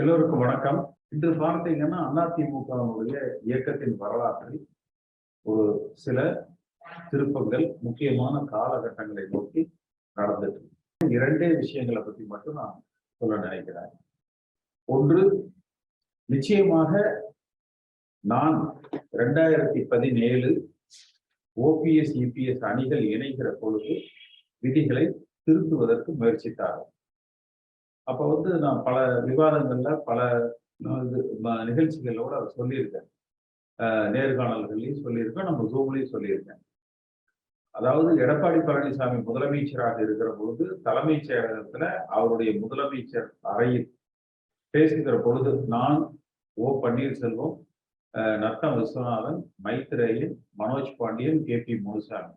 எல்லோருக்கும் வணக்கம். இன்று பார்த்தீங்கன்னா அதிமுகவுடைய இயக்கத்தின் வரலாற்றில் ஒரு சில திருப்பங்கள் முக்கியமான காலகட்டங்களை நோக்கி நடந்துட்டு இரண்டே விஷயங்களை பத்தி மட்டும் நான் சொல்ல நினைக்கிறேன். ஒன்று நிச்சயமாக நான் ரெண்டாயிரத்தி பதினேழு ஓபிஎஸ் இபிஎஸ் அணிகள் இணைகிற பொழுது விதிகளை திருத்துவதற்கு முயற்சித்தார்கள். அப்போ வந்து நான் பல விவாதங்கள்ல பல இது ம- நிகழ்ச்சிகளோட சொல்லியிருக்கேன். நேர்காணல்கள்லையும் சொல்லியிருக்கேன் நம்ம ஜூம்லையும் சொல்லியிருக்கேன். அதாவது எடப்பாடி பழனிசாமி முதலமைச்சராக இருக்கிற பொழுது தலைமைச் செயலகத்துல அவருடைய முதலமைச்சர் அறையில் பேசுகிற பொழுது நான் O Panneerselvam Natham Viswanathan Maitreyan Manoj Pandian K P Munusamy.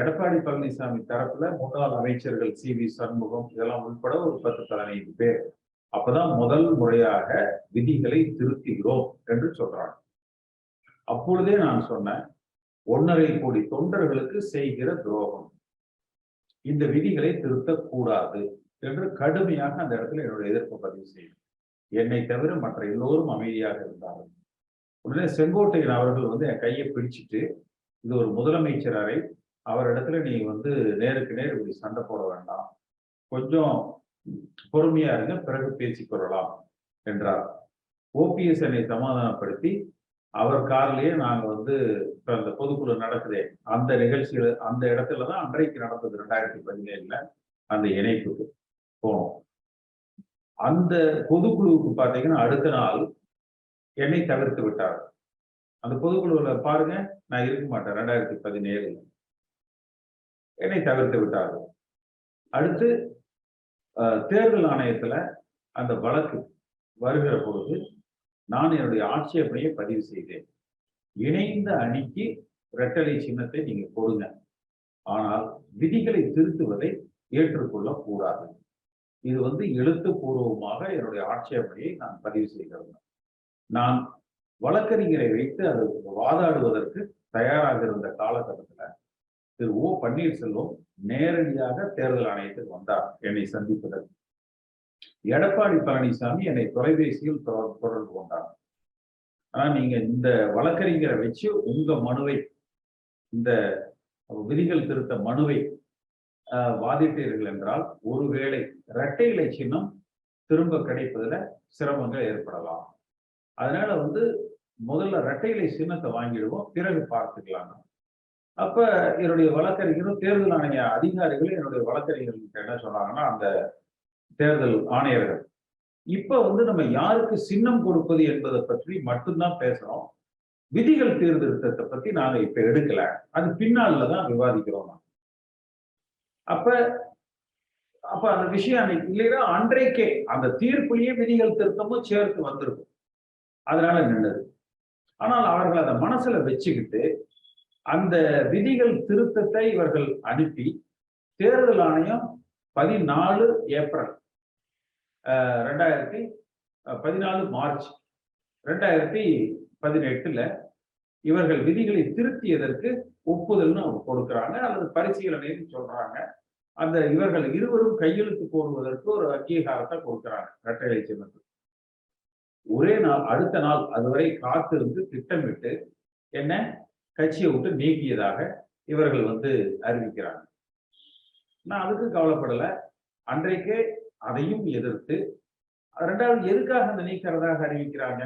Edappadi Palaniswami தரப்புல முன்னாள் அமைச்சர்கள் சி வி சண்முகம் இதெல்லாம் உட்பட ஒரு பத்து பதினைந்து பேர். அப்பதான் முதல் முறையாக விதிகளை திருத்துகிறோம் என்று சொல்றாங்க. அப்பொழுதே நான் சொன்னேன் ஒன்னரை கோடி தொண்டர்களுக்கு செய்கிற துரோகம். இந்த விதிகளை திருத்தக்கூடாது என்று கடுமையாக அந்த இடத்துல என்னுடைய எதிர்ப்பு பதிவு செய்யும் என்னை தவிர மற்ற எல்லோரும் அமைதியாக இருந்தார்கள். உடனே செங்கோட்டையன் அவர்கள் வந்து என் கையை பிடிச்சிட்டு இது ஒரு முதலமைச்சர் அறை அவரிடத்துல நீ வந்து நேருக்கு நேர் இப்படி சண்டை போட வேண்டாம். கொஞ்சம் பொறுமையா இருங்க பிறகு பேசிக்கொள்ளலாம் என்றார். ஓபிஎஸ் என்னை சமாதானப்படுத்தி அவர் கார்லயே நாங்க வந்து இப்ப அந்த பொதுக்குழு நடக்குதே அந்த நிகழ்ச்சியில அந்த இடத்துல தான் அன்றைக்கு நடந்தது ரெண்டாயிரத்தி பதினேழுல அந்த இணைப்புக்கு போனோம். அந்த பொதுக்குழுவுக்கு பார்த்தீங்கன்னா அடுத்த நாள் என்னை தவிர்த்து விட்டார். அந்த பொதுக்குழுவில் பாருங்க நான் இருக்க மாட்டேன் ரெண்டாயிரத்தி பதினேழுல. என்னை தவிர்த்து விட்டார்கள். அடுத்து தேர்தல் ஆணையத்துல அந்த வழக்கு வருகிற பொழுது நான் என்னுடைய ஆட்சேபனையை பதிவு செய்தேன். இணைந்த அணிக்கு இரட்டலை சின்னத்தை நீங்க கொடுங்க. ஆனால் விதிகளை திருத்துவதை ஏற்றுக்கொள்ள கூடாது இது வந்து எழுத்துப்பூர்வமாக என்னுடைய ஆட்சேபனையை நான் பதிவு செய்திருந்தேன். நான் வழக்கறிஞரை வைத்து அது வாதாடுவதற்கு தயாராக இருந்த காலகட்டத்தில் திரு ஓ பன்னீர்செல்வம் நேரடியாக தேர்தல் ஆணையத்தில் வந்தார். என்னை சந்திப்பதற்கு எடப்பாடி பழனிசாமி என்னை தொலைபேசியில் தொடர்- தொடர்பு கொண்டார். ஆனா நீங்க இந்த வழக்கறிஞரை வச்சு உங்க மனுவை இந்த விதிகள் திருத்த மனுவை ஆஹ், வாதிட்டீர்கள் என்றால் ஒருவேளை இரட்டை இலை சின்னம் திரும்ப கிடைப்பதுல சிரமங்கள் ஏற்படலாம். அதனால வந்து முதல்ல இரட்டை இலை சின்னத்தை வாங்கிடுவோம் பிறகு பார்த்துக்கலாம் அப்ப என்னுடைய வழக்கறிஞரும் தேர்தல் ஆணைய அதிகாரிகளும் என்னுடைய வழக்கறிஞர்களுக்கு என்ன சொன்னாங்கன்னா அந்த தேர்தல் ஆணையர்கள் இப்ப வந்து நம்ம யாருக்கு சின்னம் கொடுப்பது என்பதை பற்றி மட்டும்தான் பேசுறோம். விதிகள் சீர்திருத்தத்தை பத்தி நாங்க இப்ப எடுக்கல. அது பின்னால தான் விவாதிக்கிறோம் அப்ப அப்ப அந்த விஷயம் அன்னைக்கு இல்லைன்னா அன்றைக்கே அந்த தீர்ப்புலயே விதிகள் திருத்தமும் சேர்த்து வந்திருக்கும். அதனால நின்னது. ஆனால் அவர்கள் அதை மனசுல வச்சுக்கிட்டு அந்த விதிகள் திருத்தத்தை இவர்கள் அனுப்பி தேர்தல் ஆணையம் பதினாலு ஏப்ரல் ரெண்டாயிரத்தி பதினாலு மார்ச் ரெண்டாயிரத்தி பதினெட்டுல இவர்கள் விதிகளை திருத்தியதற்கு ஒப்புதல்னு அவங்க கொடுக்குறாங்க அல்லது பரிசீலனைன்னு சொல்றாங்க. அந்த இவர்கள் இருவரும் கையெழுத்து போடுவதற்கு ஒரு அங்கீகாரத்தை கொடுக்குறாங்க இரட்டை சின்னத்தில். ஒரே நாள் அடுத்த நாள் அதுவரை காத்திருந்து திட்டமிட்டு என்ன? கட்சியை விட்டு நீக்கியதாக இவர்கள் வந்து அறிவிக்கிறாங்க. நான் அதுக்கு கவலைப்படலை. அன்றைக்கே அதையும் எதிர்த்து ரெண்டாவது எதுக்காக அந்த நீக்கிறதாக அறிவிக்கிறாங்க?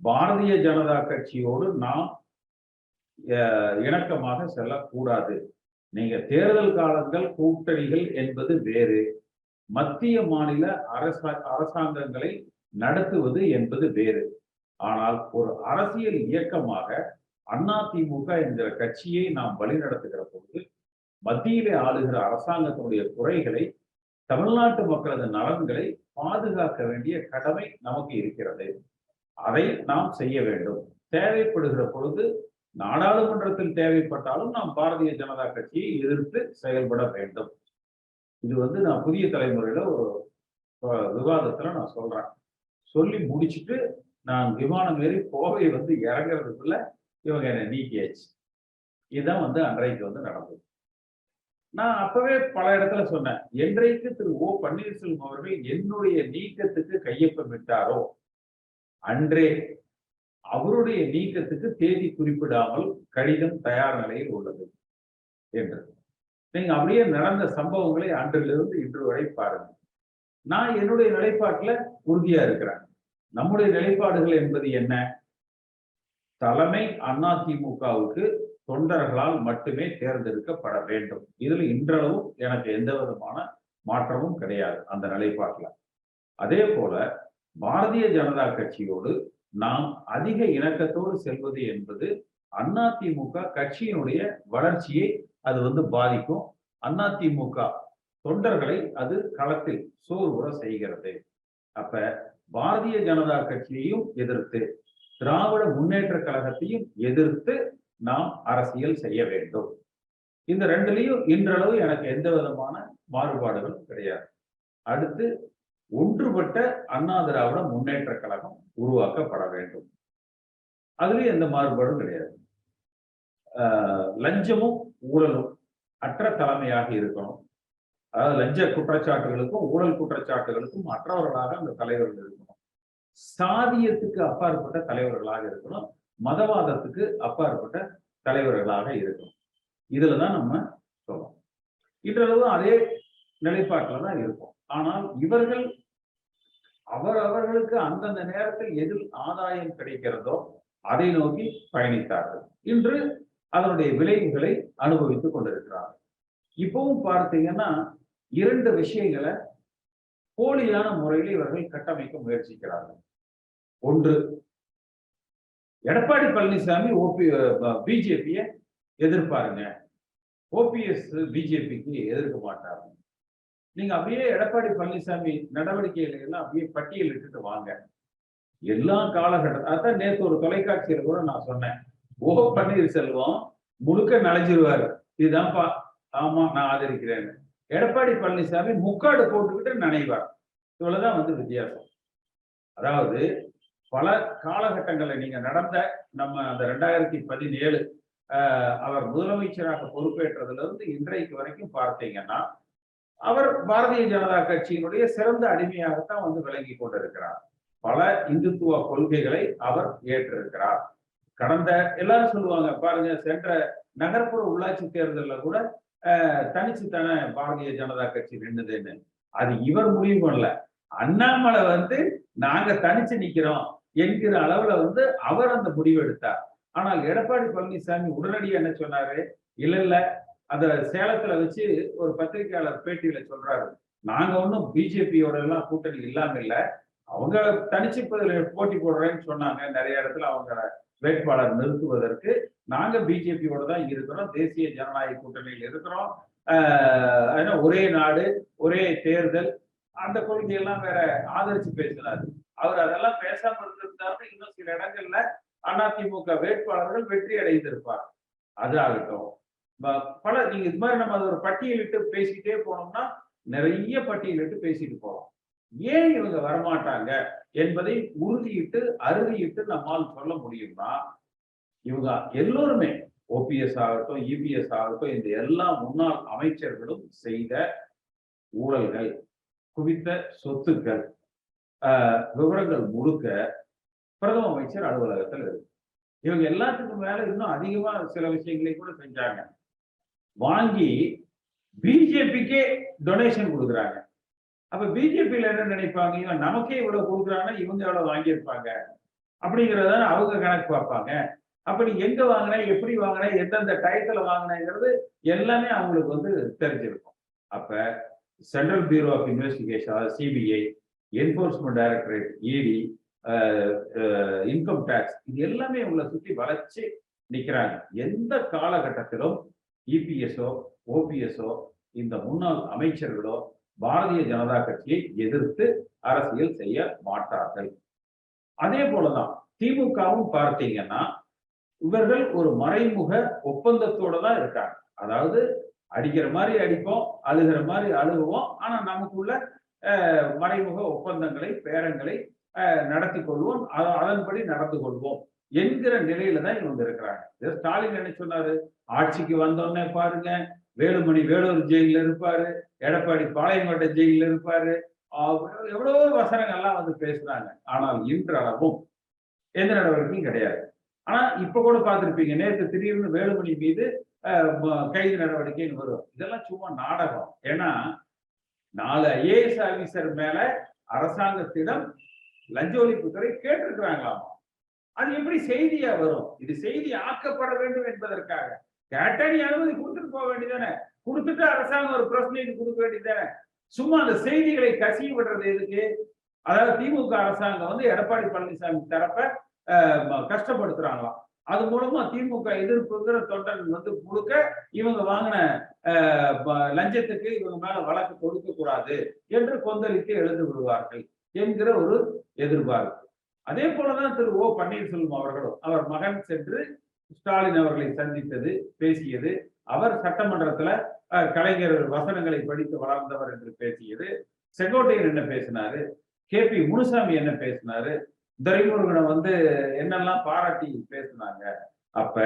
பாரதிய ஜனதா கட்சியோடு நாம் இணக்கமாக செல்லக்கூடாது. நீங்க தேர்தல் காலங்கள் கூட்டணிகள் என்பது வேறு. மத்திய மாநில அரசா அரசாங்கங்களை நடத்துவது என்பது வேறு. ஆனால் ஒரு அரசியல் இயக்கமாக அதிமுக என்கிற கட்சியை நாம் வழிநடத்துகிற பொழுது மத்தியிலே ஆளுகிற அரசாங்கத்தினுடைய குறைகளை தமிழ்நாட்டு மக்களது நலன்களை பாதுகாக்க வேண்டிய கடமை நமக்கு இருக்கிறது. அதை நாம் செய்ய வேண்டும். தேவைப்படுகிற பொழுது நாடாளுமன்றத்தில் தேவைப்பட்டாலும் நாம் பாரதிய ஜனதா கட்சியை எதிர்த்து செயல்பட வேண்டும். இது வந்து நான் புதிய தலைமுறையில ஒரு விவாதத்துல நான் சொல்றேன். சொல்லி முடிச்சுட்டு நான் விமானம் ஏறி கோவை வந்து இறங்குறதுக்குள்ள இவங்க என்ன நீக்கியாச்சு. இதுதான் வந்து அன்றைக்கு வந்து நடந்தது. நான் அப்பவே பல இடத்துல சொன்னேன் என்றைக்கு திரு ஓ பன்னீர்செல்வம் அவர்கள் என்னுடைய நீக்கத்துக்கு கையொப்பமிட்டாரோ அன்றே அவருடைய நீக்கத்துக்கு தேதி குறிப்பிடாமல் கடிதம் தயார் நிலையில் உள்ளது என்று நீங்க அப்படியே நடந்த சம்பவங்களை அன்றிலிருந்து இன்று வரை பாருங்க. நான் என்னுடைய நிலைப்பாட்டுல உறுதியா இருக்கிறேன். நம்முடைய நிலைப்பாடுகள் என்பது என்ன? தலைமை அதிமுகவுக்கு தொண்டர்களால் மட்டுமே தேர்ந்தெடுக்கப்பட வேண்டும். இதுல இன்றளவும் எனக்கு எந்த விதமான மாற்றமும் கிடையாது அந்த நிலைப்பாட்டில். அதே போல பாரதிய ஜனதா கட்சியோடு நாம் அதிக இணக்கத்தோடு செல்வது என்பது அதிமுக கட்சியினுடைய வளர்ச்சியை அது வந்து பாதிக்கும். அதிமுக தொண்டர்களை அது களத்தில் சோர்வுற செய்கிறது. அப்ப பாரதிய ஜனதா கட்சியையும் எதிர்த்து திராவிட முன்னேற்ற கழகத்தையும் எதிர்த்து நாம் அரசியல் செய்ய வேண்டும். இந்த ரெண்டுலையும் இன்றளவு எனக்கு எந்த விதமான மாறுபாடுகளும் கிடையாது. அடுத்து ஒன்றுபட்ட அண்ணா திராவிட முன்னேற்ற கழகம் உருவாக்கப்பட வேண்டும். அதுலயும் எந்த மாறுபாடும் கிடையாது. லஞ்சமும் ஊழலும் அற்ற தலைமையாக இருக்கணும். அதாவது லஞ்ச குற்றச்சாட்டுகளுக்கும் ஊழல் குற்றச்சாட்டுகளுக்கும் அற்றவர்களாக அந்த தலைவர்கள் இருக்கணும். சாதியத்துக்கு அப்பாற்பட்ட தலைவர்களாக இருக்கணும். மதவாதத்துக்கு அப்பாற்பட்ட தலைவர்களாக இருக்கணும். இதுலதான் நம்ம சொல்லணும். இன்றளவு அதே நிலைப்பாட்டில் தான் இருக்கும். ஆனால் இவர்கள் அவர் அவர்களுக்கு அந்தந்த நேரத்தில் எதில் ஆதாயம் கிடைக்கிறதோ அதை நோக்கி பயணித்தார்கள். இன்று அதனுடைய விளைவுகளை அனுபவித்துக் கொண்டிருக்கிறார்கள். இப்பவும் பார்த்தீங்கன்னா இரண்டு விஷயங்களை போலியான முறையில் இவர்கள் கட்டமைக்க முயற்சிக்கிறார்கள். ஒன்று. எடப்பாடி பழனிசாமி ஓபி பிஜேபியை எதிர்ப்பாருங்க. ஓபிஎஸ் பிஜேபிக்கு எதிர்க்க மாட்டாரு. நீங்க அப்படியே எடப்பாடி பழனிசாமி நடவடிக்கைகள் எல்லாம் அப்படியே பட்டியலிட்டுட்டு வாங்க. எல்லா காலகட்டம் அதான் நேற்று ஒரு தொலைக்காட்சியில் கூட நான் சொன்னேன். ஓ பன்னீர்செல்வம் முழுக்க நனைஞ்சிருவாரு இதுதான்ப்பா ஆமா நான் ஆதரிக்கிறேன்னு எடப்பாடி பழனிசாமி முக்காடு போட்டுக்கிட்டு நினைவார். இவ்வளவுதான் வந்து வித்தியாசம். அதாவது பல காலகட்டங்களை நீங்க நடந்த நம்ம அந்த ரெண்டாயிரத்தி பதினேழு அவர் முதலமைச்சராக பொறுப்பேற்றதுல இருந்து இன்றைக்கு வரைக்கும் பார்த்தீங்கன்னா அவர் பாரதிய ஜனதா கட்சியினுடைய சிறந்த அடிமையாகத்தான் வந்து விளங்கி கொண்டிருக்கிறார். பல இந்துத்துவ கொள்கைகளை அவர் ஏற்றிருக்கிறார். கடந்த எல்லாரும் சொல்லுவாங்க பாருங்க சென்ற நகர்ப்புற உள்ளாட்சி தேர்தலில் கூட தனிச்சு தானே பாரதிய ஜனதா கட்சி நின்றுதுன்னு அது இவர் முடிவு பண்ணல. அண்ணாமலை வந்து நாங்க தனிச்சு நிக்கிறோம். என்கிற அளவுல வந்து அவர் அந்த முடிவு எடுத்தார். ஆனால் எடப்பாடி பழனிசாமி உடனடியாக என்ன சொன்னாரு? இல்ல இல்ல. அந்த சேலத்துல வச்சு ஒரு பத்திரிகையாளர் பேட்டியில சொல்றாரு. நாங்க ஒன்றும் பிஜேபியோட எல்லாம் கூட்டணி இல்லாம இல்ல. அவங்க தனிச்சு போட்டி போடுறேன்னு சொன்னாங்க நிறைய இடத்துல. அவங்க வேட்பாளர் நிறுத்துவதற்கு நாங்க பிஜேபியோட தான் இருக்கிறோம். தேசிய ஜனநாயக கூட்டணியில் இருக்கிறோம். ஒரே நாடு ஒரே தேர்தல். அந்த கொள்கையெல்லாம் வேற ஆதரிச்சு பேசினாரு. அவர் அதெல்லாம் பேசாம இருந்திருந்தாரு இன்னும் சில இடங்கள்ல அதிமுக வேட்பாளர்கள் வெற்றி அடைந்திருப்பார். அது ஆகட்டும். பல நீங்க இது மாதிரி நம்ம ஒரு பட்டியலிட்டு பேசிட்டே போனோம்னா நிறைய பட்டியலிட்டு பேசிட்டு போறோம் ஏன் இவங்க வரமாட்டாங்க என்பதை உறுதியிட்டு அறுதியிட்டு நம்மால் சொல்ல முடியும்னா இவங்க எல்லோருமே ஓபிஎஸ் ஆகட்டும் இபிஎஸ் ஆகட்டும் இந்த எல்லா முன்னாள் அமைச்சர்களும் செய்த ஊழல்கள் குவித்த சொத்துக்கள் விவரங்கள் முழுக்க பிரதம அமைச்சர் அலுவலகத்தில் இருக்கு. இவங்க எல்லாத்துக்கும் மேல இன்னும் அதிகமா சில விஷயங்களை கூட செஞ்சாங்க. வாங்கி பிஜேபிக்கே டொனேஷன் கொடுக்குறாங்க. அப்ப பிஜேபியில என்ன நினைப்பாங்க? இவன் நமக்கே இவ்வளவு கொடுக்குறாங்கன்னா இவங்க எவ்வளவு வாங்கியிருப்பாங்க? அப்படிங்கிறத அவங்க கணக்கு பார்ப்பாங்க. அப்ப நீ எங்க வாங்கின? எப்படி வாங்கின? எந்தெந்த டயத்துல வாங்கினங்கிறது எல்லாமே அவங்களுக்கு வந்து தெரிஞ்சிருக்கும். அப்ப central bureau of investigation CBI enforcement directorate ED income tax இது எல்லாமே உங்களை சுற்றி வளைச்சு நிற்கிறாங்க எந்த காலகட்டத்திலும் இபிஎஸ்ஓ ஓபிஎஸ்ஓ இந்த முன்னாள் அமைச்சர்களோ பாரதிய ஜனதா கட்சியை எதிர்த்து அரசியல் செய்ய மாட்டார்கள். அதே போலதான் திமுகவும் பார்த்தீங்கன்னா இவர்கள் ஒரு மறைமுக ஒப்பந்தத்தோட தான் இருக்காங்க. அதாவது அடிக்கிற மாதிரி அடிப்போம் அழுகிற மாதிரி அழுகுவோம் ஆனா நமக்குள்ள மறைமுக ஒப்பந்தங்களை பேரங்களை நடத்தி கொள்வோம். அதன்படி நடந்து கொள்வோம் என்கிற நிலையில தான் இவங்க இருக்கிறாங்க. ஸ்டாலின் என்ன சொன்னாரு? ஆட்சிக்கு வந்தோடனே பாருங்க. வேலுமணி வேலூர் ஜெயில இருப்பாரு. எடப்பாடி பாளையங்கோட்டை ஜெயில இருப்பாரு. ஆஹ் எவ்வளவோ வசனங்கள்லாம் வந்து பேசுறாங்க. ஆனால் இன்றளவும் எந்த நடவடிக்கையும் கிடையாது. ஆனா இப்ப கூட பார்த்திருப்பீங்க நேற்று திடீர்னு வேலுமணி மீது கைது நடவடிக்கைன்னு வரும் இதெல்லாம் சும்மா நாடகம். ஏன்னா நாலு ஐஏஎஸ் ஆபீசர் மேல அரசாங்கத்திடம் லஞ்ச ஒழிப்புத்துறை கேட்டிருக்கிறாங்களாமா? அது எப்படி செய்தியா வரும்? இது செய்தி ஆக்கப்பட வேண்டும் என்பதற்காக. கேட்டா நீ அனுமதி கொடுத்துட்டு போக வேண்டியதானே கொடுத்துட்டு அரசாங்கம் ஒரு பிரச்சனை கொடுக்க வேண்டியதானே சும்மா அந்த செய்திகளை கசிய விடுறது எதுக்கு? அதாவது திமுக அரசாங்கம் வந்து எடப்பாடி பழனிசாமி தரப்ப கஷ்டப்படுத்துறாங்களாம். அது மூலமா திமுக எதிர்ப்புங்கிற தொண்டன் வந்து முழுக்க இவங்க வாங்கின ப- லஞ்சத்துக்கு இவங்க மேல வழக்கு கொடுக்க கூடாது என்று கொந்தளித்து எழுந்து விடுவார்கள் என்கிற ஒரு எதிர்பார்ப்பு. அதே போலதான் திரு ஓ பன்னீர்செல்வம் அவர்களும் அவர் மகன் சென்று ஸ்டாலின் அவர்களை சந்தித்தது பேசியது அவர் சட்டமன்றத்துல கலைஞர் வசனங்களை படித்து வளர்ந்தவர் என்று பேசியது செங்கோட்டையன் என்ன பேசினாரு கே பி முனுசாமி என்ன பேசினாரு துரைமுருகனை வந்து என்னெல்லாம் பாராட்டி பேசினாங்க? அப்ப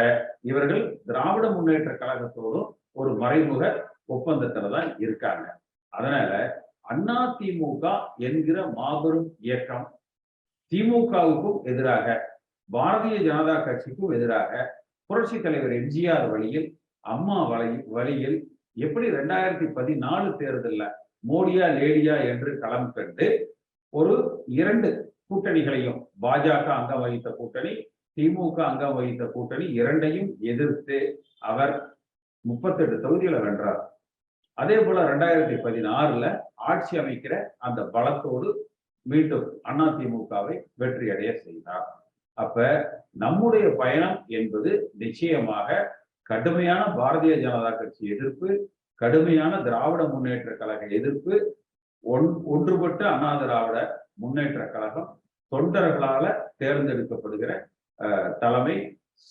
இவர்கள் திராவிட முன்னேற்ற கழகத்தோடும் ஒரு மறைமுக ஒப்பந்தத்துல தான் இருக்காங்க. அதனால அண்ணா திமுக என்கிற மாபெரும் இயக்கம் திமுகவுக்கும் எதிராக பாரதிய ஜனதா கட்சிக்கும் எதிராக புரட்சி தலைவர் எம்ஜிஆர் வழியில் அம்மா வழி வழியில் எப்படி ரெண்டாயிரத்தி பதினாலு தேர்தல்ல மோடியா லேடியா என்று களம் கண்டு ஒரு இரண்டு கூட்டணிகளையும் பாஜக அங்கம் வகித்த கூட்டணி திமுக அங்கம் வகித்த கூட்டணி இரண்டையும் எதிர்த்து அவர் முப்பத்தெட்டு தொகுதிகளை வென்றார். அதே போல ரெண்டாயிரத்தி பதினாறுல ஆட்சி அமைக்கிற அந்த பலத்தோடு மீண்டும் அதிமுகவை வெற்றி அடைய செய்தார். அப்ப நம்முடைய பயணம் என்பது நிச்சயமாக கடுமையான பாரதிய ஜனதா கட்சி எதிர்ப்பு கடுமையான திராவிட முன்னேற்ற கழக எதிர்ப்பு ஒன் ஒன்றுபட்ட அண்ணா திராவிட முன்னேற்ற கழகம் தொண்டர்களால தேர்ந்தெடுக்கப்படுகிற அஹ், தலைமை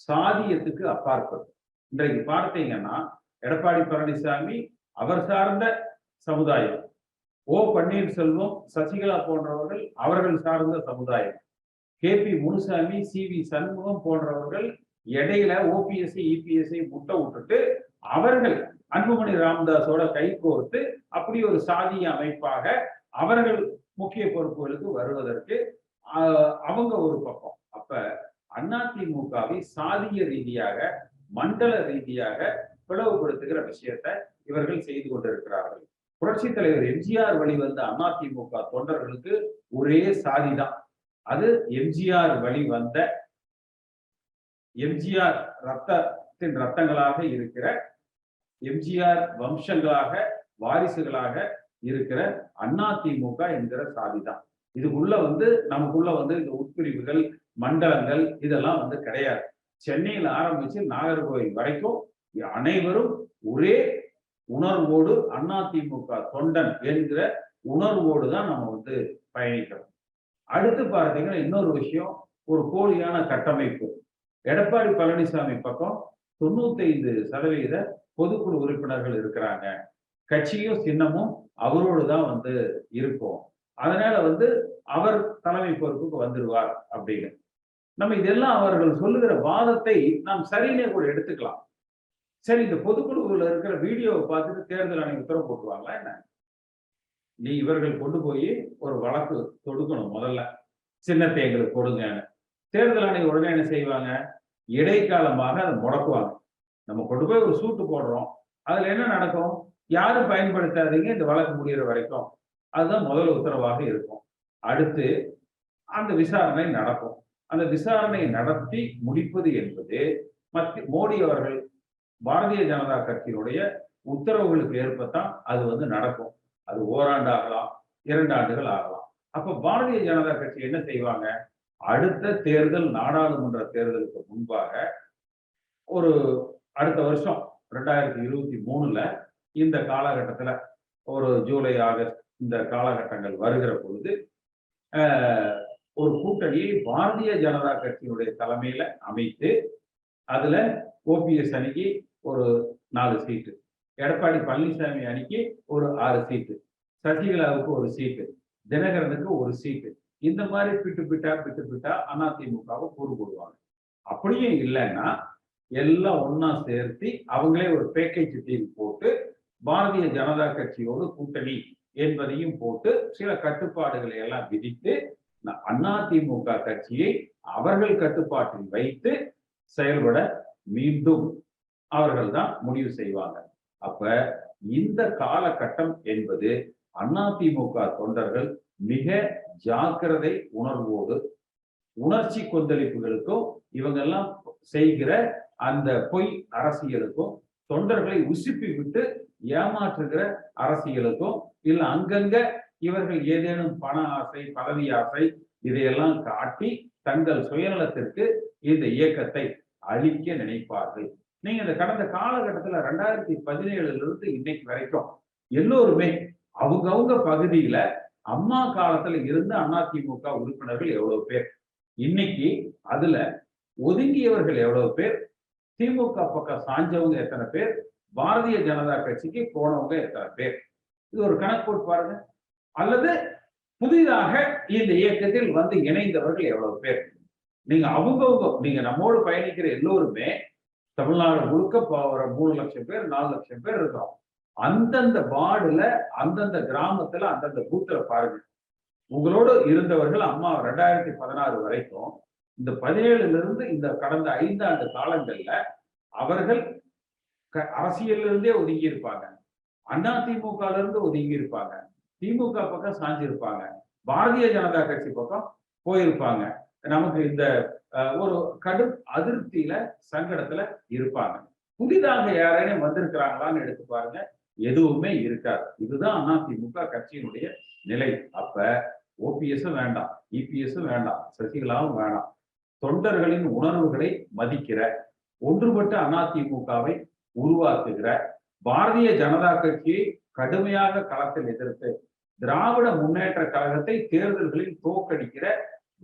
சாதியத்துக்கு அப்பாற்பட்டு இன்றைக்கு பார்த்தீங்கன்னா எடப்பாடி பழனிசாமி அவர் சார்ந்த சமுதாயம் ஓ பன்னீர்செல்வம் சசிகலா போன்றவர்கள் அவர்கள் சார்ந்த சமுதாயம் K P Munusamy C V Shanmugam போன்றவர்கள் இடையில ஓபிஎஸ்சி இபிஎஸ்சி முட்டை விட்டுட்டு அவர்கள் அன்புமணி ராமதாஸோட கை கோர்த்து அப்படி ஒரு சாதிய அமைப்பாக அவர்கள் முக்கிய பொறுப்புகளுக்கு வருவதற்கு அவங்க ஒரு பக்கம். அப்ப அதிமுகவை சாதிய ரீதியாக மண்டல ரீதியாக பிளவுபடுத்துகிற விஷயத்தை இவர்கள் செய்து கொண்டிருக்கிறார்கள். புரட்சி தலைவர் எம்ஜிஆர் வழிவந்த அதிமுக தொண்டர்களுக்கு ஒரே சாதிதான். அது எம்ஜிஆர் வழி வந்த எம்ஜிஆர் ரத்தத்தின் ரத்தங்களாக இருக்கிற எம்ஜிஆர் வம்சங்களாக வாரிசுகளாக இருக்கிற அதிமுக என்கிற சாதிதான். இதுக்குள்ள வந்து நமக்குள்ள வந்து இந்த உட்பிரிவுகள் மண்டலங்கள் இதெல்லாம் வந்து கிடையாது. சென்னையில் ஆரம்பிச்சு நாகர்கோவில் வரைக்கும் அனைவரும் ஒரே உணர்வோடு அதிமுக தொண்டன் என்கிற உணர்வோடு தான் நம்ம வந்து பயணிக்கிறோம். அடுத்து பார்த்தீங்கன்னா இன்னொரு விஷயம் ஒரு போலியான கட்டமைப்பு. எடப்பாடி பழனிசாமி பக்கம் தொண்ணூத்தைந்து சதவீத பொதுக்குழு உறுப்பினர்கள் இருக்கிறாங்க. கட்சியும் சின்னமும் அவரோடு தான் வந்து இருக்கும் அதனால வந்து அவர் தலைமை பொறுப்புக்கு வந்துடுவார் அப்படின்னு. நம்ம இதெல்லாம் அவர்கள் சொல்லுகிற வாதத்தை நாம் சரியிலே கூட எடுத்துக்கலாம். சரி இந்த பொதுக்குழுவில் இருக்கிற வீடியோவை பார்த்துட்டு தேர்தல் ஆணையம் உத்தரவு போட்டுருவாங்களா என்ன? நீ இவர்கள் கொண்டு போய் ஒரு வழக்கு தொடுக்கணும் முதல்ல. சின்னத்தை எங்களுக்கு கொடுங்கன்னு தேர்தல் ஆணையம் உடனே என்ன செய்வாங்க? இடைக்காலமாக அதை முடக்குவாங்க. நம்ம கொண்டு போய் ஒரு சூட்டு போடுறோம். அதுல என்ன நடக்கும்? யாரும் பயன்படுத்தாதீங்க. இந்த வழக்கு முடிகிற வரைக்கும். அதுதான் முதல் உத்தரவாக இருக்கும். அடுத்து அந்த விசாரணை நடக்கும். அந்த விசாரணை நடத்தி முடிப்பது என்பது மத்திய மோடி அவர்கள் பாரதிய ஜனதா கட்சியினுடைய உத்தரவுகளுக்கு ஏற்பத்தான் அது வந்து நடக்கும். அது ஓராண்டு ஆகலாம் இரண்டு ஆண்டுகள் ஆகலாம். அப்ப பாரதிய ஜனதா கட்சி என்ன செய்வாங்க? அடுத்த தேர்தல் நாடாளுமன்ற தேர்தலுக்கு முன்பாக ஒரு அடுத்த வருஷம் ரெண்டாயிரத்தி இருபத்தி மூணுல இந்த காலகட்டத்துல ஒரு ஜூலை ஆகஸ்ட் இந்த காலகட்டங்கள் வருகிற பொழுது ஒரு கூட்டணியை பாரதிய ஜனதா கட்சியினுடைய தலைமையில அமைத்து அதுல ஓபிஎஸ் அணிக்கு ஒரு நாலு சீட்டு எடப்பாடி பழனிசாமி அணிக்கு ஒரு ஆறு சீட்டு சசிகலாவுக்கு ஒரு சீட்டு தினகரனுக்கு ஒரு சீட்டு இந்த மாதிரி பிட்டு பிட்டா பிட்டு பிட்டா அதிமுகவை கூறு போடுவாங்க. அப்படியும் இல்லைன்னா எல்லாம் ஒன்னா சேர்த்து அவங்களே ஒரு பேக்கேஜ் டீம் போட்டு பாரதிய ஜனதா கட்சியோடு கூட்டணி என்பதையும் போட்டு சில கட்டுப்பாடுகளை எல்லாம் விதித்து அதிமுக கட்சியை அவர்கள் கட்டுப்பாட்டில் வைத்து செயல்பட மீண்டும் அவர்கள் தான் முடிவு செய்வாங்க. அப்ப இந்த காலகட்டம் என்பது அதிமுக தொண்டர்கள் மிக ஜாக்கிரதை உணர்வோடு உணர்ச்சி கொந்தளிப்புகளுக்கும் இவங்கெல்லாம் செய்கிற அந்த பொய் அரசியலுக்கும் தொண்டர்களை உசுப்பி விட்டு ஏமாற்றுகிற அரசியலுக்கும் இல்ல அங்கங்க இவர்கள் ஏதேனும் பண ஆசை பதவி ஆசை இதையெல்லாம் காட்டி தங்கள் சுயநலத்திற்கு இந்த இயக்கத்தை அழிக்க நினைப்பார்கள். நீங்க இந்த கடந்த காலகட்டத்துல ரெண்டாயிரத்தி பதினேழுல இருந்து இன்னைக்கு வரைக்கும் எல்லோருமே அவங்கவுங்க பகுதியில அம்மா காலத்துல இருந்த அதிமுக உறுப்பினர்கள் எவ்வளவு பேர்? இன்னைக்கு அதுல ஒதுங்கியவர்கள் எவ்வளவு பேர்? திமுக பக்கம் சாஞ்சவங்க எத்தனை பேர்? பாரதிய ஜனதா கட்சிக்கு போனவங்க எத்தனை பேர்? இது ஒரு கணக்கு போட்டு பாருங்க. அல்லது புதிதாக இந்த இயக்கத்தில் வந்து இணைந்தவர்கள் எவ்வளவு பேர்? நீங்க அவங்கவுங்க நீங்க நம்மோடு பயணிக்கிற எல்லோருமே தமிழ்நாடு முழுக்க போகிற மூணு லட்சம் பேர் நாலு லட்சம் பேர் இருக்கோம். அந்தந்த வார்டுல அந்தந்த கிராமத்துல அந்தந்த பூத்துல பாருங்க. உங்களோடு இருந்தவர்கள் அம்மா ரெண்டாயிரத்தி பதினாறு வரைக்கும் இந்த பதினேழுல இருந்து இந்த கடந்த ஐந்தாண்டு காலங்கள்ல அவர்கள் அரசியல்ல இருந்தே ஒதுங்கி இருப்பாங்க அண்ணா திமுகல இருந்து ஒதுங்கி இருப்பாங்க திமுக பக்கம் சாஞ்சிருப்பாங்க. பாரதிய ஜனதா கட்சி பக்கம் போயிருப்பாங்க. நமக்கு இந்த ஒரு கடும் அதிருப்தியில சங்கடத்துல இருப்பாங்க. புதிதாக யாரேனும் வந்திருக்கிறாங்களான்னு எடுத்து பாருங்க. எதுவுமே இருக்காது. இதுதான் அதிமுக கட்சியினுடைய நிலை. அப்ப ஓபிஎஸும் வேண்டாம். இபிஎஸும் வேண்டாம். சசிகலாவும் வேண்டாம் தொண்டர்களின் உணர்வுகளை மதிக்கிற ஒன்றுபட்ட அதிமுகவை உருவாக்குகிற பாரதிய ஜனதா கட்சியை கடுமையாக களத்தில் எதிர்த்து திராவிட முன்னேற்ற கழகத்தை தேர்தல்களில் தோற்கடிக்கிற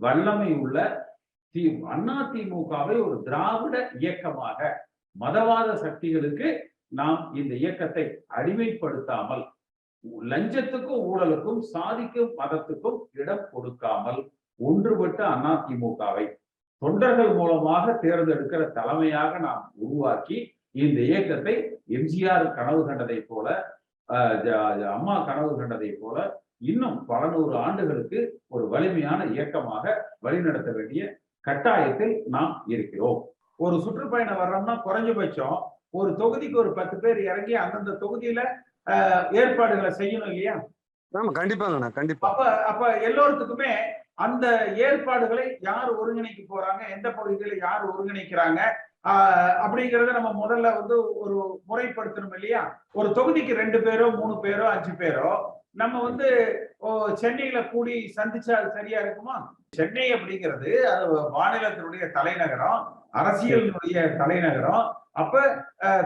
வல்லமை உள்ள தி அதிமுகவை ஒரு திராவிட இயக்கமாக மதவாத சக்திகளுக்கு நாம் இந்த இயக்கத்தை அடிமைப்படுத்தாமல் லஞ்சத்துக்கும் ஊழலுக்கும் சாதிக்கும் மதத்துக்கும் இடம் கொடுக்காமல் ஒன்றுபட்ட அதிமுகவை தொண்டர்கள் மூலமாக தேர்ந்தெடுக்கிற தலைமையாக நாம் உருவாக்கி இந்த இயக்கத்தை எம்ஜிஆர் கனவு கண்டதை போல அம்மா கனவு கண்டதை போல இன்னும் பல நூறு ஆண்டுகளுக்கு ஒரு வலிமையான இயக்கமாக வழிநடத்த வேண்டிய கட்டாயத்தில் நாம் இருக்கிறோம். ஒரு சுற்றுப்பயணம் வர்றோம்னா குறைஞ்சபட்சம் ஒரு தொகுதிக்கு ஒரு பத்து பேர் இறங்கி அந்தந்த தொகுதியில ஏற்பாடுகளை செய்யணும் இல்லையா? ஆமா கண்டிப்பாங்கண்ணா கண்டிப்பா. அப்ப அப்ப எல்லோருத்துக்குமே அந்த ஏற்பாடுகளை யார் ஒருங்கிணைக்க போறாங்க எந்த பகுதியில யார் ஒருங்கிணைக்கிறாங்க அப்படிங்கறத நம்ம முதல்ல வந்து ஒரு முறைப்படுத்தணும் இல்லையா? ஒரு தொகுதிக்கு ரெண்டு பேரோ மூணு பேரோ அஞ்சு பேரோ நம்ம வந்து ஓ, சென்னையில கூடி சந்திச்சா அது சரியா இருக்குமா? சென்னை அப்படிங்கிறது அது மாநிலத்தினுடைய தலைநகரம் அரசியலினுடைய தலைநகரம். அப்ப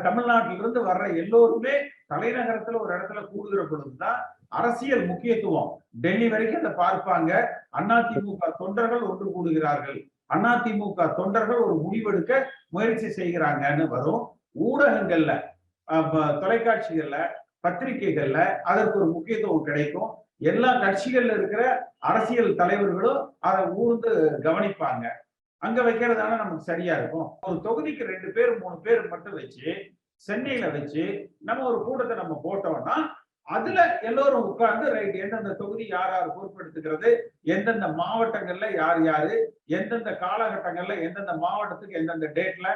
தமிழ்நாட்டிலிருந்து வர்ற எல்லோருமே தலைநகரத்துல ஒரு இடத்துல கூடுகிற பொழுதுதான் அரசியல் முக்கியத்துவம். டெல்லி வரைக்கும் அதை பார்ப்பாங்க. அதிமுக தொண்டர்கள் ஒன்று கூடுகிறார்கள். அதிமுக தொண்டர்கள் ஒரு முடிவெடுக்க முயற்சி செய்கிறாங்கன்னு வரும். ஊடகங்கள்ல தொலைக்காட்சிகள்ல பத்திரிகைகள்ல அதற்கு ஒரு முக்கியத்துவம் கிடைக்கும். எல்லா கட்சிகள்ல இருக்கிற அரசியல் தலைவர்களும் அதை ஊர்ந்து கவனிப்பாங்க. அங்க வைக்கிறதால நமக்கு சரியா இருக்கும். ஒரு தொகுதிக்கு ரெண்டு பேர் மூணு பேர் மட்டும் வச்சு சென்னையில வச்சு நம்ம ஒரு கூட்டத்தை நம்ம போட்டோம்னா அதுல எல்லோரும் உட்கார்ந்து ரைட் எந்தெந்த தொகுதி யார் யார் பொறுப்பெடுத்துக்கிறது? எந்தெந்த மாவட்டங்கள்ல யார் யாரு? எந்தெந்த காலகட்டங்கள்ல எந்தெந்த மாவட்டத்துக்கு எந்தெந்த டேட்ல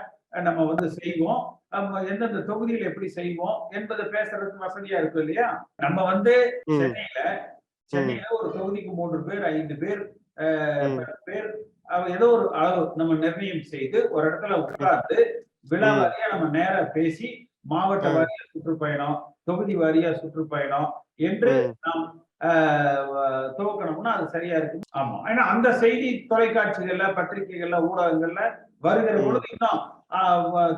நம்ம வந்து செய்வோம்? நம்ம எந்தெந்த தொகுதியில் எப்படி செய்வோம்? என்பதை பேசுறதுக்கு வசதியா இருக்கும் இல்லையா? நம்ம வந்து சென்னையில சென்னையில ஒரு தொகுதிக்கு மூன்று பேர் ஐந்து பேர் பேர் ஏதோ ஒரு அளவு நம்ம நிர்ணயம் செய்து ஒரு இடத்துல உட்கார்ந்து விழா ம். வாரியா நம்ம நேரா பேசி மாவட்ட. வாரியா சுற்றுப்பயணம் தொகுதி வாரியா சுற்றுப்பயணம் என்று. நாம் துவக்கணும்னா அது சரியா இருக்கும் ஆமா ஏன்னா அந்த செய்தி தொலைக்காட்சிகள்ல பத்திரிகைகள்ல ஊடகங்கள்ல வருகிற. பொழுது இன்னும்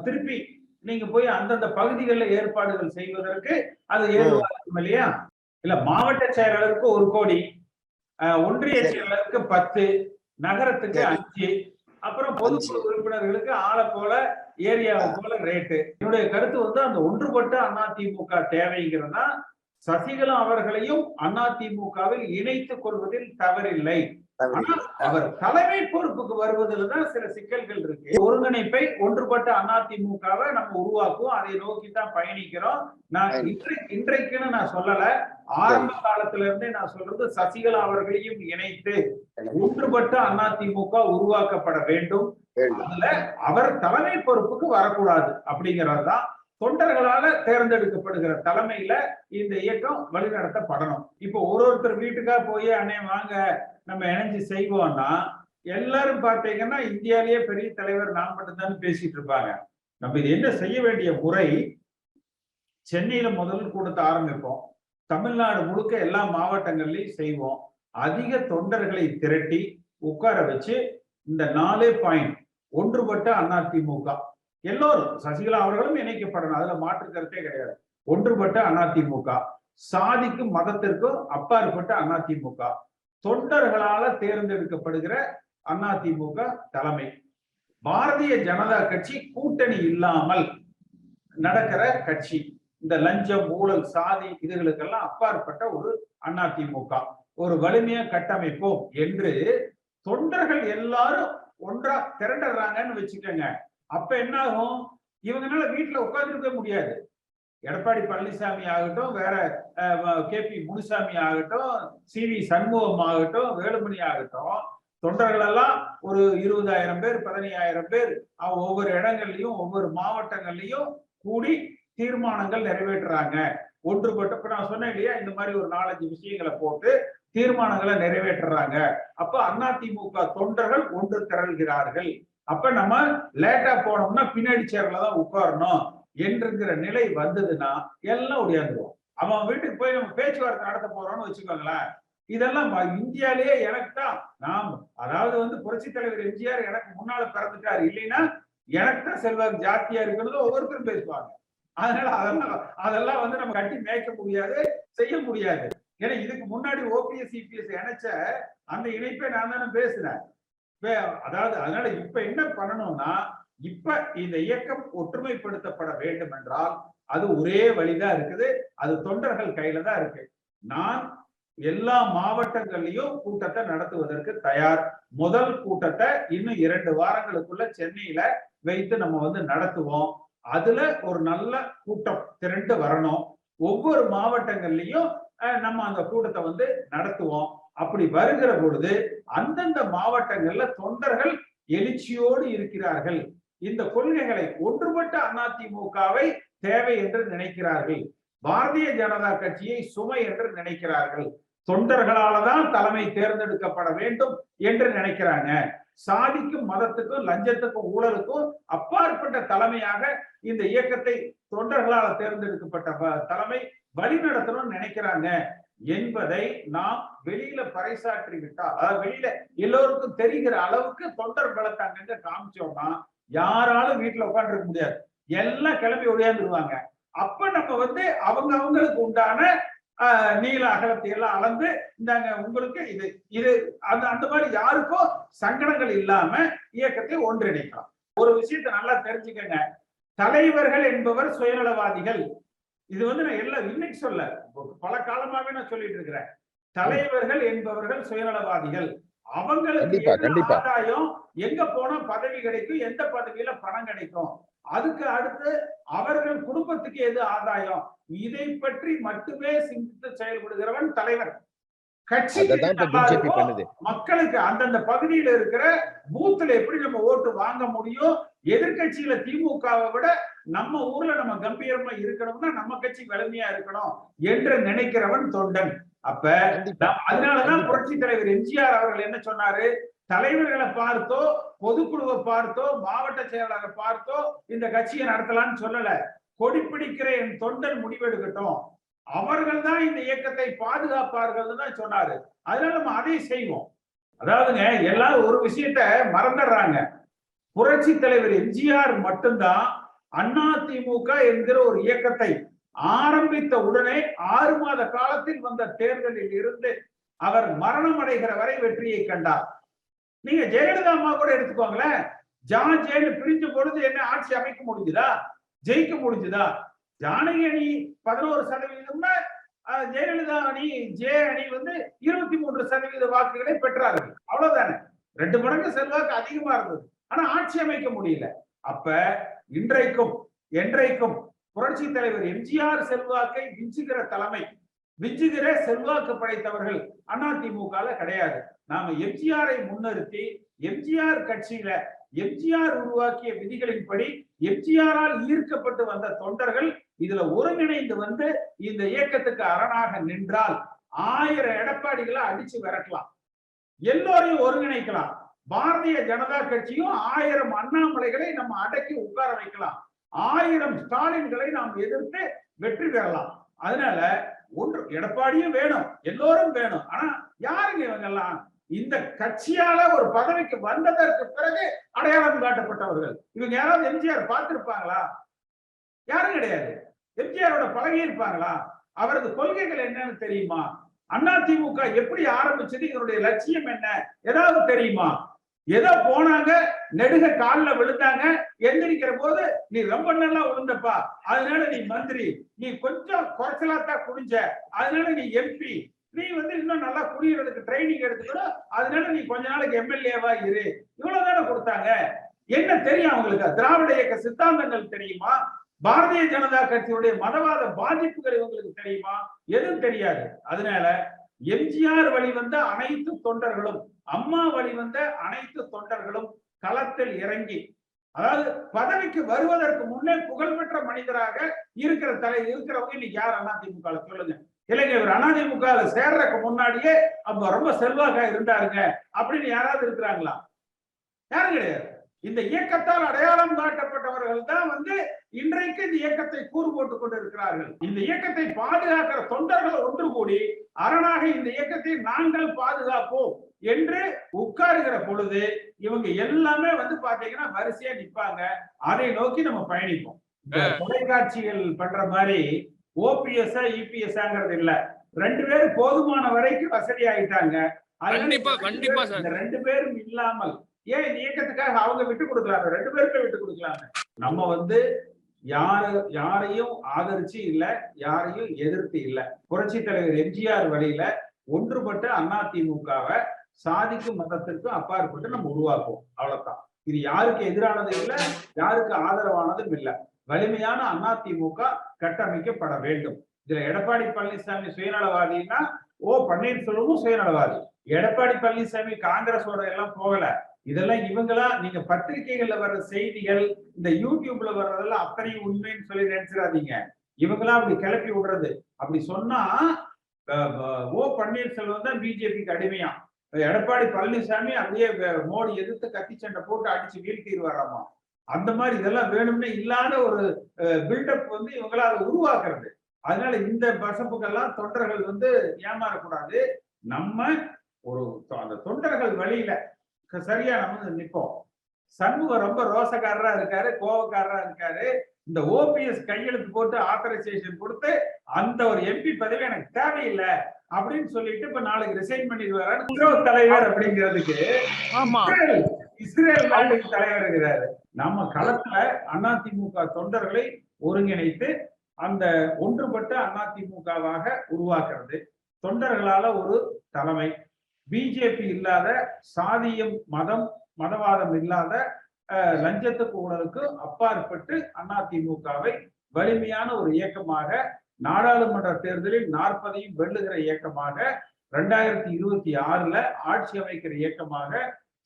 திருப்பி நீங்க போய் அந்தந்த பகுதிகளில் ஏற்பாடுகள் செய்வதற்கு அது ஏதுவா இருக்கும் இல்லையா இல்ல மாவட்ட செயலாளருக்கு ஒரு கோடி ஒன்றிய. செயலாளருக்கு பத்து நகரத்துக்கு. அஞ்சு அப்புறம் பொதுக்குழு உறுப்பினர்களுக்கு ஆளை போல ஏரியாவை போல ரேட்டு என்னுடைய கருத்து வந்து அந்த ஒன்றுபட்ட அதிமுக தேவைங்கிறதா சசிகலா அவர்களையும் அதிமுகவில் இணைத்துக் கொள்வதில் தவறில்லை. அவர் தலைமை பொறுப்புக்கு வருவதில் சில சிக்கல்கள் இருக்கு. ஒருங்கிணைப்பை ஒன்றுபட்ட அதிமுகவை நம்ம உருவாக்குவோம். அதை நோக்கி தான் பயணிக்கிறோம். நான் இன்றைக்கு இன்றைக்குன்னு நான் சொல்லல. ஆரம்ப காலத்துல இருந்தே நான் சொல்றது சசிகலா அவர்களையும் இணைத்து ஒன்றுபட்ட அதிமுக உருவாக்கப்பட வேண்டும். அதுல அவர் தலைமை பொறுப்புக்கு வரக்கூடாது அப்படிங்கிறது தான் தொண்டர்களால தேர்ந்தெடுக்கப்படுகிற தலைமையில இந்த இயக்கம் வழிநடத்தப்படணும். இப்போ ஒரு ஒருத்தர் வீட்டுக்கா போய் அண்ணே வாங்க நம்ம இணைஞ்சு செய்வோம்னா எல்லாரும் பார்த்தீங்கன்னா இந்தியாலேயே பெரிய தலைவர் நான் மட்டும்தான் பேசிட்டு இருப்பாங்க. நம்ம இது என்ன செய்ய வேண்டிய முறை? சென்னையில முதல் கூட்டத்தை ஆரம்பிப்போம். தமிழ்நாடு முழுக்க எல்லா மாவட்டங்கள்லையும் செய்வோம். அதிக தொண்டர்களை திரட்டி உட்கார வச்சு இந்த நாலே பாயிண்ட் ஒன்றுபட்ட அதிமுக. எல்லோரும் சசிகலா அவர்களும் இணைக்கப்படணும். அதுல மாற்று கருத்தே கிடையாது. ஒன்றுபட்ட அதிமுக. சாதிக்கும் மதத்திற்கும் அப்பாற்பட்ட அதிமுக. தொண்டர்களால தேர்ந்தெடுக்கப்படுகிற அதிமுக தலைமை. பாரதிய ஜனதா கட்சி கூட்டணி இல்லாமல் நடக்கிற கட்சி. இந்த லஞ்சம் ஊழல் சாதி இதுகளுக்கெல்லாம் அப்பாற்பட்ட ஒரு அதிமுக. ஒரு வலிமையா கட்டமைப்போம் என்று தொண்டர்கள் எல்லாரும் ஒன்றா திரண்டுறாங்கன்னு வச்சுக்கோங்க. அப்ப என்ன ஆகும் இவங்கனால வீட்டுல உட்கார்ந்துருக்க முடியாது. எடப்பாடி பழனிசாமி ஆகட்டும் வேற கே பி முனுசாமி ஆகட்டும் சி வி சண்முகம் ஆகட்டும் வேலுமணி ஆகட்டும் தொண்டர்கள் எல்லாம் ஒரு இருபதாயிரம் பேர் பதினையாயிரம் பேர் ஒவ்வொரு இடங்கள்லயும் ஒவ்வொரு மாவட்டங்கள்லயும் கூடி தீர்மானங்கள் நிறைவேற்றுறாங்க. ஒன்றுபட்டு இப்ப நான் சொன்னேன் இல்லையா இந்த மாதிரி ஒரு நாலஞ்சு விஷயங்களை போட்டு தீர்மானங்களை நிறைவேற்றுறாங்க. அப்ப அதிமுக தொண்டர்கள் ஒன்று திரள்கிறார்கள். அப்ப நம்ம லேட்டா போனோம்னா பின்னாடி சேர்ல தான் உட்காரணும் என்றுங்கிற நிலை வந்ததுன்னா எல்லாம் ஒடியாந்துருவோம். அவன் வீட்டுக்கு போய் நம்ம பேச்சுவார்த்தை நடத்த போறோம்னு வச்சுக்கோங்களேன். இதெல்லாம் ம- இந்தியாலேயே எனக்கு தான். நாம் அதாவது வந்து புரட்சி தலைவர் எம்ஜிஆர் எனக்கு முன்னால பிறந்துட்டாரு. இல்லைன்னா எனக்கு தான் செல்வாக்கு ஜாஸ்தியா இருக்கிறது ஒவ்வொருத்தரும் பேசுவாங்க. அதனால அதெல்லாம் அதெல்லாம் வந்து நம்ம கட்டி மேய்க்க முடியாது செய்ய முடியாது. ஏன்னா இதுக்கு முன்னாடி ஓபிஎஸ் சிபிஎஸ் இணைச்ச அந்த இணைப்பை நான் தானே பேசுறேன். அதாவது அதனால இப்ப என்ன பண்ணணும்னா இப்ப இந்த இயக்கம் ஒற்றுமைப்படுத்தப்பட வேண்டும் என்றால் அது ஒரே வழிதான் இருக்குது அது தொண்டர்கள் கையில தான் இருக்கு. நான் எல்லா மாவட்டங்கள்லயும் கூட்டத்தை நடத்துவதற்கு தயார். முதல் கூட்டத்தை இன்னும் இரண்டு வாரங்களுக்குள்ள சென்னையில வைத்து நம்ம வந்து நடத்துவோம். அதுல ஒரு நல்ல கூட்டம் திரண்டு வரணும். ஒவ்வொரு மாவட்டங்கள்லயும் நம்ம அந்த கூட்டத்தை வந்து நடத்துவோம். அப்படி வருகிற பொழுது அந்தந்த மாவட்டங்கள்ல தொண்டர்கள் எழுச்சியோடு இருக்கிறார்கள். இந்த கொள்கைகளை ஒன்றுபட்ட அதிமுகவை தேவை என்று நினைக்கிறார்கள். பாரதிய ஜனதா கட்சியை சுமை என்று நினைக்கிறார்கள். தொண்டர்களால தான் தலைமை தேர்ந்தெடுக்கப்பட வேண்டும் என்று நினைக்கிறாங்க. சாதிக்கும் மதத்துக்கும் லஞ்சத்துக்கும் ஊழலுக்கும் அப்பாற்பட்ட தலைமையாக இந்த இயக்கத்தை தொண்டர்களால் தேர்ந்தெடுக்கப்பட்ட ப- தலைமை வழிநடத்தணும்னு நினைக்கிறாங்க. என்பதை நாம் வெளியில பறைசாற்றி விட்டா அதாவது வெளியில எல்லோருக்கும் தெரிகிற அளவுக்கு தொண்டர் பலத்தை அங்கங்க காமிச்சோம்னா யாராலும் வீட்டுல உட்காந்துருக்க முடியாது. எல்லாம் கிளம்பி ஒடியாந்துருவாங்க அப்ப நம்ம வந்து அவங்க அவங்களுக்கு உண்டான ஆஹ், நீள அகலத்தை எல்லாம் அளந்து இந்தாங்க உங்களுக்கு இது இது அந்த அந்த மாதிரி யாருக்கும் சங்கடங்கள் இல்லாம இயக்கத்தை ஒன்றிணைக்கலாம். ஒரு விஷயத்தை நல்லா தெரிஞ்சுக்கங்க. தலைவர்கள் என்பவர் சுயநலவாதிகள். இது வந்து நான் எல்லாம் இன்னைக்கு சொல்ல பல காலமாவே நான் சொல்லிட்டு இருக்கிறேன். தலைவர்கள் என்பவர்கள் சுயநலவாதிகள். அவங்களுக்கு. ஆதாயம்? எங்க போனா பதவி கிடைக்கும் எந்த பதவியில பணம் கிடைக்கும்? அதுக்கு அடுத்து அவர்கள் குடும்பத்துக்கு எது ஆதாயம்? இதை பற்றி மட்டுமே சிந்தித்து செயல்படுகிறவன் தலைவர். கட்சி அததான் இப்ப பிஜேபி பண்ணுது. மக்களுக்கு அந்தந்த பகுதியில இருக்கிற பூத்துல எப்படி நம்ம ஓட்டு வாங்க முடியும்? எதிர்க்கட்சியில திமுகவை விட நம்ம ஊர்ல நம்ம கம்பீரமா இருக்கணும்னா நம்ம கட்சி வலிமையா இருக்கணும் என்று நினைக்கிறவன் தொண்டன். அப்ப அதனாலதான் புரட்சி தலைவர் எம்ஜிஆர் அவர்கள் என்ன சொன்னாரு? தலைவர்களை பார்த்தோ பொதுக்குழுவை பார்த்தோ மாவட்ட செயலாளரை பார்த்தோ இந்த கட்சியை நடத்தலாம்னு சொல்லல. கொடி பிடிக்கிற என் தொண்டன் முடிவெடுக்கட்டும். அவர்கள் தான் இந்த இயக்கத்தை பாதுகாப்பார்கள் தான் சொன்னாரு. அதனால நம்ம அதை செய்வோம். அதாவதுங்க எல்லாரும் ஒரு விஷயத்த மறந்துடுறாங்க. புரட்சி தலைவர் எம்ஜிஆர் மட்டும்தான் அதிமுக என்கிற ஒரு இயக்கத்தை ஆரம்பித்த உடனே ஆறு மாத காலத்தில் வந்த தேர்தலில் இருந்து அவர் மரணம் அடைகிற வரை வெற்றியை கண்டார். நீங்க ஜெயலலிதா அம்மா கூட எடுத்துக்கோங்களேன். ஜான் ஜெயலு பிரிஞ்ச பொழுது என்ன ஆட்சி அமைக்க முடிஞ்சுதா? ஜெயிக்க முடிஞ்சுதா? ஜானகி அணி பதினோரு சதவீதம்னா அஹ், ஜெயலலிதா அணி ஜே அணி வந்து இருபத்தி மூன்று சதவீத வாக்குகளை பெற்றார்கள். அவ்வளவுதானே? ரெண்டு மடங்கு செல்வாக்கு அதிகமா இருந்தது. ஆனா ஆட்சி அமைக்க முடியல. அப்ப இன்றைக்கும் என்றைக்கும் புரட்சி தலைவர் எம்ஜிஆர் செல்வாக்கை விஞ்சுகிற தலைமை விஞ்சுகிற செல்வாக்கு படைத்தவர்கள் அதிமுக கிடையாது. நாம எம்ஜிஆரை முன்னிறுத்தி எம்ஜிஆர் கட்சியில எம்ஜிஆர் உருவாக்கிய விதிகளின்படி எம்ஜிஆரால் ஈர்க்கப்பட்டு வந்த தொண்டர்கள் இதுல ஒருங்கிணைந்து வந்து இந்த இயக்கத்துக்கு அரணாக நின்றால் ஆயிரம் எடப்பாடிகளை அடிச்சு விரட்டலாம். எல்லோரையும் ஒருங்கிணைக்கலாம். பாரதிய ஜனதா கட்சியும் ஆயிரம் அண்ணாமலைகளை நம்ம அடக்கி உட்கார வைக்கலாம். ஆயிரம் ஸ்டாலின்களை நாம் எதிர்த்து வெற்றி பெறலாம். அதனால ஒன்று எடப்பாடியும் வேணும் எல்லோரும் வேணும். ஆனா யாருங்க இவங்க எல்லாம் இந்த கட்சியால ஒரு பதவிக்கு வந்ததற்கு பிறகு அடையாளம் காட்டப்பட்டவர்கள். இவங்க யாராவது எம்ஜிஆர் பார்த்திருப்பாங்களா? யாரும் கிடையாது. எம்ஜிஆரோட பழகி இருப்பாங்களா? அவரது கொள்கைகள் என்னன்னு தெரியுமா? அதிமுக எப்படி ஆரம்பிச்சது? இதனுடைய லட்சியம் என்ன? ஏதாவது தெரியுமா? ஏதோ போனாங்க நெடுக காலில் விழுந்தாங்க எந்திரிக்கிற போது நீ ரொம்ப நல்லா விழுந்தப்பா அதனால நீ மந்திரி. நீ கொஞ்சம் குறைச்சலாத்தான் குடிஞ்ச அதனால நீ எம்பி நீ வந்து இன்னும் நல்லா குடியறதுக்கு ட்ரைனிங் எடுத்துக்கணும். அதனால நீ கொஞ்ச நாளைக்கு எம்எல்ஏவா இரு. இவ்வளவு தானே கொடுத்தாங்க. என்ன தெரியும் அவங்களுக்கு? திராவிட இயக்க சித்தாந்தங்கள் தெரியுமா? பாரதிய ஜனதா கட்சியுடைய மதவாத பாதிப்புகள் இவங்களுக்கு தெரியுமா? எதுவும் தெரியாது. அதனால எம்ஜிஆர் வழி வந்த அனைத்து தொண்டர்களும் அம்மா வழி வந்த அனைத்து தொண்டர்களும் களத்தில் இறங்கி அதாவது பதவிக்கு வருவதற்கு முன்னே புகழ்பெற்ற மனிதராக இருக்கிற தலை இருக்கிறவங்க இன்னைக்கு யார் அதிமுக சொல்லுங்க. இல்லைங்க இவர் அதிமுக சேர்றதுக்கு முன்னாடியே அப்ப ரொம்ப செல்வாக்கா இருந்தாருங்க அப்படின்னு யாராவது இருக்கிறாங்களா? யாரும் கிடையாது. இந்த இயக்கத்தால் அடையாளம் காட்டப்பட்டவர்கள் தான் வந்து இன்றைக்கு இந்த இயக்கத்தை கூறு போட்டுக் கொண்டிருக்கிறார்கள். இந்த இயக்கத்தை பாதுகாக்கிற தொண்டர்கள் ஒன்று கூடி அரணாக இந்த இயக்கத்தை நாங்கள் பாதுகாப்போம் என்று உட்காருகிற பொழுது இவங்க எல்லாமே வந்து பாத்தீங்கன்னா வரிசையா நிப்பாங்க. அதை நோக்கி நம்ம பயணிப்போம். தொலைக்காட்சிகள் பண்ற மாதிரி ஓபிஎஸ் இபிஎஸ்ங்கிறது இல்ல. ரெண்டு பேரும் போதுமான வரைக்கும் வசதி ஆயிட்டாங்க ரெண்டு பேரும் இல்லாமல் ஏன் இந்த இயக்கத்துக்காக அவங்க விட்டு கொடுக்கலாங்க ரெண்டு பேருமே விட்டு கொடுக்கலாங்க நம்ம வந்து யாரு யாரையும் ஆதரிச்சு இல்ல யாரையும் எதிர்த்து இல்ல. புரட்சி தலைவர் எம்ஜிஆர் வழியில ஒன்றுபட்ட திமுகவை சாதிக்கும் மதத்திற்கும் அப்பாற்பட்டு நம்ம உருவாக்குவோம். அவ்வளவுதான். இது யாருக்கு எதிரானது இல்ல யாருக்கு ஆதரவானதும் இல்ல. வலிமையான அண்ணா திமுக கட்டமைக்கப்பட வேண்டும். இதுல எடப்பாடி பழனிசாமி சுயநலவாதின்னா ஓ பன்னீர்செல்வமும் சுயநலவாதி. எடப்பாடி பழனிசாமி காங்கிரஸோட எல்லாம் போகல. இதெல்லாம் இவங்களா? நீங்க பத்திரிகைகள்ல வர்ற செய்திகள் இந்த யூடியூப்ல வர்றதெல்லாம் அத்தனையும் உண்மைன்னு சொல்லி நினைச்சிடாதீங்க. இவங்களா அப்படி கிளப்பி விடுறது. அப்படி சொன்னா ஓ பன்னீர்செல்வம் தான் பிஜேபிக்கு அடிமையா? எடப்பாடி பழனிசாமி அப்படியே மோடி எதிர்த்து கத்தி சண்டை போட்டு அடிச்சு வீழ்த்திடுவாராமா? அந்த மாதிரி இதெல்லாம் வேணும்னே இல்லாத ஒரு பில்டப் வந்து இவங்களா அதை உருவாக்குறது. அதனால இந்த பசப்புக்கெல்லாம் தொண்டர்கள் வந்து ஏமாறக்கூடாது. நம்ம ஒரு தொ- அந்த தொண்டர்கள் வழியில சரியா நம்ம நிப்போம். சண்முகம் ரொம்ப ரோசக்காரரா இருக்காரு கோவக்காரரா இருக்காரு. இந்த ஓபிஎஸ் கையெழுத்து போட்டு ஆத்தரைசேஷன் கொடுத்து அந்த ஒரு எம்பி பதவி எனக்கு தேவையில்லை அப்படின்னு சொல்லிட்டு இப்ப நாளைக்கு ரிசைன் பண்ணிடுவாரு இஸ்ரோ தலைவர் அப்படிங்கிறதுக்கு ஆமா. இஸ்ரேல் இஸ்ரேல் நாட்டுக்கு தலைவர் இருக்கிறாரு. நம்ம களத்துல அதிமுக தொண்டர்களை ஒருங்கிணைத்து அந்த ஒன்றுபட்ட அதிமுகவாக உருவாக்குறது தொண்டர்களால ஒரு தலைமை. பிஜேபி இல்லாத சாதியம் மதம் மதவாதம் இல்லாத லஞ்சத்துக்கு ஊழலுக்கு அப்பாற்பட்டு அதிமுகவை வலிமையான ஒரு இயக்கமாக நாடாளுமன்ற தேர்தலில் நாற்பதையும் வெல்லுகிற இயக்கமாக ரெண்டாயிரத்தி இருபத்தி ஆறுல ஆட்சி அமைக்கிற இயக்கமாக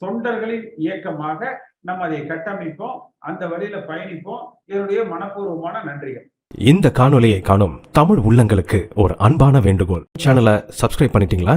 தொண்டர்களின் இயக்கமாக நம்ம அதை கட்டமைப்போம். அந்த வழியில பயணிப்போம். என்னுடைய மனப்பூர்வமான நன்றிகள். இந்த காணொலியை காணும் தமிழ் உள்ளங்களுக்கு ஒரு அன்பான வேண்டுகோள். சேனலை சப்ஸ்கிரைப் பண்ணிட்டீங்களா?